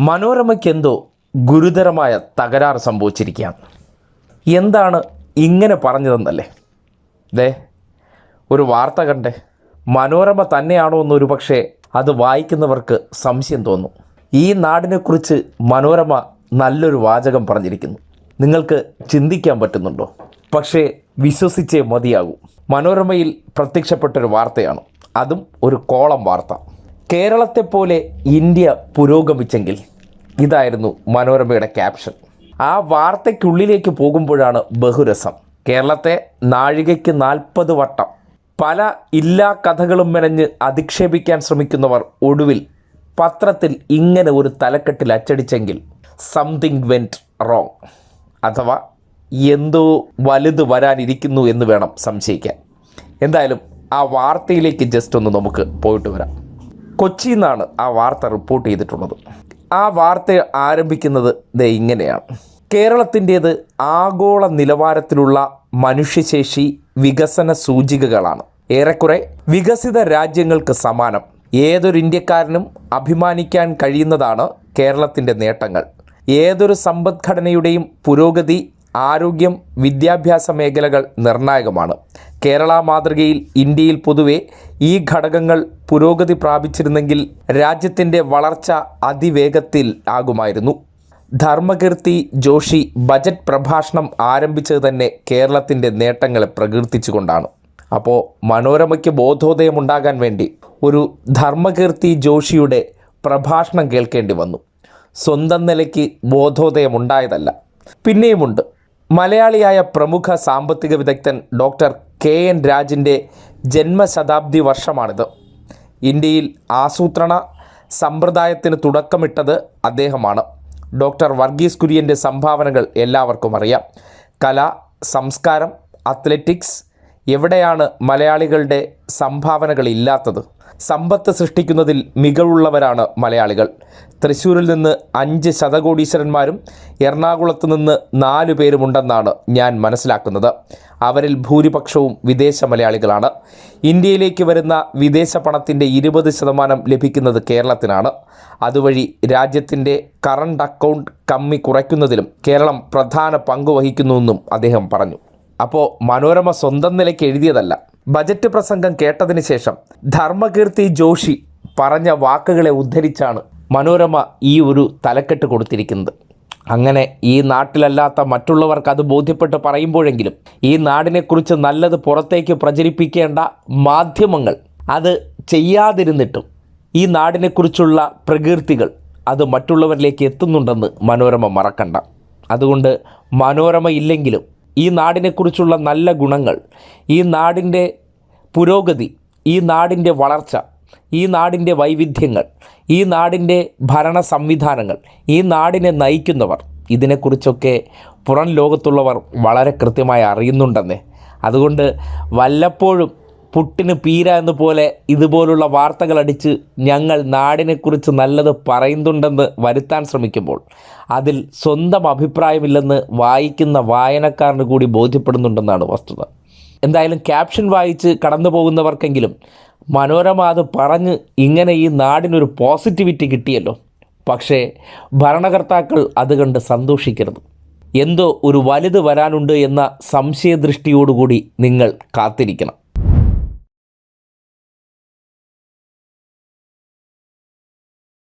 മനോരമയ്ക്കെന്തോ ഗുരുതരമായ തകരാറ് സംഭവിച്ചിരിക്കുകയാണ്. എന്താണ് ഇങ്ങനെ പറഞ്ഞതെന്നല്ലേ? ദേ ഒരു വാർത്ത കണ്ടേ. മനോരമ തന്നെയാണോ എന്നൊരു പക്ഷേ അത് വായിക്കുന്നവർക്ക് സംശയം തോന്നും. ഈ നാടിനെക്കുറിച്ച് മനോരമ നല്ലൊരു വാചകം പറഞ്ഞിരിക്കുന്നു. നിങ്ങൾക്ക് ചിന്തിക്കാൻ പറ്റുന്നുണ്ടോ? പക്ഷേ വിശ്വസിച്ചേ മതിയാകൂ. മനോരമയിൽ പ്രത്യക്ഷപ്പെട്ടൊരു വാർത്തയാണ്. അതും ഒരു കോളം വാർത്ത. കേരളത്തെപ്പോലെ ഇന്ത്യ പുരോഗമിച്ചെങ്കിൽ ഇതായിരുന്നു മനോരമയുടെ ക്യാപ്ഷൻ ആ വാർത്തയ്ക്കുള്ളിലേക്ക് പോകുമ്പോഴാണ് ബഹുരസം. കേരളത്തെ നാഴികയ്ക്ക് നാൽപ്പത് വട്ടം. പല ഇല്ലാ കഥകളും മെനഞ്ഞ് അധിക്ഷേപിക്കാൻ ശ്രമിക്കുന്നവർ ഒടുവിൽ പത്രത്തിൽ ഇങ്ങനെ ഒരു തലക്കെട്ടിൽ അച്ചടിച്ചെങ്കിൽ സംതിങ് വെന്റ് റോങ് അഥവാ എന്തോ വലുത് വരാനിരിക്കുന്നു എന്ന് വേണം സംശയിക്കാൻ. എന്തായാലും ആ വാർത്തയിലേക്ക് ജസ്റ്റ് ഒന്ന് നമുക്ക് പോയിട്ട് വരാം. കൊച്ചിയിൽ നിന്നാണ് ആ വാർത്ത റിപ്പോർട്ട് ചെയ്തിട്ടുള്ളത്. ആ വാർത്ത ആരംഭിക്കുന്നത് ദേ ഇങ്ങനെയാണ്. കേരളത്തിന്റേത് ആഗോള നിലവാരത്തിലുള്ള മനുഷ്യശേഷി വികസന സൂചികകളാണ്. ഏറെക്കുറെ വികസിത രാജ്യങ്ങൾക്ക് സമാനം. ഏതൊരു ഇന്ത്യക്കാരനും അഭിമാനിക്കാൻ കഴിയുന്നതാണ് കേരളത്തിന്റെ നേട്ടങ്ങൾ. ഏതൊരു സമ്പദ്ഘടനയുടെയും പുരോഗതി ആരോഗ്യം വിദ്യാഭ്യാസ മേഖലകൾ നിർണായകമാണ്. കേരള മാതൃകയിൽ ഇന്ത്യയിൽ പൊതുവെ ഈ ഘടകങ്ങൾ പുരോഗതി പ്രാപിച്ചിരുന്നെങ്കിൽ രാജ്യത്തിന്റെ വളർച്ച അതിവേഗത്തിൽ ആകുമായിരുന്നു. ധർമ്മകീർത്തി ജോഷി ബജറ്റ് പ്രഭാഷണം ആരംഭിച്ചത് തന്നെ കേരളത്തിന്റെ നേട്ടങ്ങളെ പ്രകീർത്തിച്ചുകൊണ്ടാണ്. അപ്പോൾ മനോരമയ്ക്ക് ബോധോദയമുണ്ടാകാൻ വേണ്ടി ഒരു ധർമ്മകീർത്തി ജോഷിയുടെ പ്രഭാഷണം കേൾക്കേണ്ടി വന്നു. സ്വന്തം നിലയ്ക്ക് ബോധോദയമുണ്ടായതല്ല പിന്നെയുമുണ്ട്. മലയാളിയായ പ്രമുഖ സാമ്പത്തിക വിദഗ്ധൻ ഡോക്ടർ കെ എൻ രാജിന്റെ ജന്മശതാബ്ദി വർഷമാണിത്. ഇന്ത്യയിൽ ആസൂത്രണ സമ്പ്രദായത്തിന് തുടക്കമിട്ടത് അദ്ദേഹമാണ്. ഡോക്ടർ വർഗീസ് കുര്യന്റെ സംഭാവനകൾ എല്ലാവർക്കും അറിയാം. കല സംസ്കാരം അത്ലറ്റിക്സ് എവിടെയാണ് മലയാളികളുടെ സംഭാവനകൾ ഇല്ലാത്തത് സമ്പത്ത് സൃഷ്ടിക്കുന്നതിൽ മികവുള്ളവരാണ് മലയാളികൾ. തൃശ്ശൂരിൽ നിന്ന് അഞ്ച് ശതകോടീശ്വരന്മാരും എറണാകുളത്ത് നിന്ന് നാലു പേരുമുണ്ടെന്നാണ് ഞാൻ മനസ്സിലാക്കുന്നത്. അവരിൽ ഭൂരിപക്ഷവും വിദേശ മലയാളികളാണ്. ഇന്ത്യയിലേക്ക് വരുന്ന വിദേശ പണത്തിന്റെ ഇരുപത് ശതമാനം ലഭിക്കുന്നത് കേരളത്തിനാണ്. അതുവഴി രാജ്യത്തിന്റെ കറണ്ട് അക്കൗണ്ട് കമ്മി കുറയ്ക്കുന്നതിലും കേരളം പ്രധാന പങ്ക് വഹിക്കുന്നുവെന്നും അദ്ദേഹം പറഞ്ഞു. അപ്പോൾ മനോരമ സ്വന്തം നിലയ്ക്ക് എഴുതിയതല്ല. ബജറ്റ് പ്രസംഗം കേട്ടതിന് ശേഷം ധർമ്മകീർത്തി ജോഷി പറഞ്ഞ വാക്കുകളെ ഉദ്ധരിച്ചാണ് മനോരമ ഈ ഒരു തലക്കെട്ട് കൊടുത്തിരിക്കുന്നത്. അങ്ങനെ ഈ നാട്ടിലല്ലാത്ത മറ്റുള്ളവർക്ക് അത് ബോധ്യപ്പെട്ട് പറയുമ്പോഴെങ്കിലും ഈ നാടിനെക്കുറിച്ച് നല്ലത് പുറത്തേക്ക് പ്രചരിപ്പിക്കേണ്ട മാധ്യമങ്ങൾ അത് ചെയ്യാതിരുന്നിട്ടും ഈ നാടിനെക്കുറിച്ചുള്ള പ്രകീർത്തികൾ അത് മറ്റുള്ളവരിലേക്ക് എത്തുന്നുണ്ടെന്ന് മനോരമ മറക്കണ്ട. അതുകൊണ്ട് മനോരമ ഇല്ലെങ്കിലും ഈ നാടിനെക്കുറിച്ചുള്ള നല്ല ഗുണങ്ങൾ ഈ നാടിന്റെ പുരോഗതി ഈ നാടിന്റെ വളർച്ച ഈ നാടിന്റെ വൈവിധ്യങ്ങൾ ഈ നാടിന്റെ ഭരണ സംവിധാനങ്ങൾ ഈ നാടിനെ നയിക്കുന്നവർ ഇതിനെക്കുറിച്ചൊക്കെ പുറം ലോകത്തുള്ളവർ വളരെ കൃത്യമായി അറിയുന്നുണ്ടെന്ന്. അതുകൊണ്ട് വല്ലപ്പോഴും പുട്ടിന് പീര എന്നപോലെ ഇതുപോലുള്ള വാർത്തകൾ അടിച്ച് ഞങ്ങൾ നാടിനെക്കുറിച്ച് നല്ലത് പറയുന്നുണ്ടെന്ന് വരുത്താൻ ശ്രമിക്കുമ്പോൾ അതിൽ സ്വന്തം അഭിപ്രായമില്ലെന്ന് വായിക്കുന്ന വായനക്കാരന് കൂടി ബോധ്യപ്പെടുന്നുണ്ടെന്നാണ് വസ്തുത. എന്തായാലും ക്യാപ്ഷൻ വായിച്ച് കടന്നു പോകുന്നവർക്കെങ്കിലും മനോരമ അത് പറഞ്ഞ് ഇങ്ങനെ ഈ നാടിനൊരു പോസിറ്റിവിറ്റി കിട്ടിയല്ലോ. പക്ഷേ ഭരണകർത്താക്കൾ അത് കണ്ട് സന്തോഷിക്കരുത്. എന്തോ ഒരു വലുത് വരാനുണ്ട് എന്ന സംശയദൃഷ്ടിയോടുകൂടി നിങ്ങൾ കാത്തിരിക്കണം.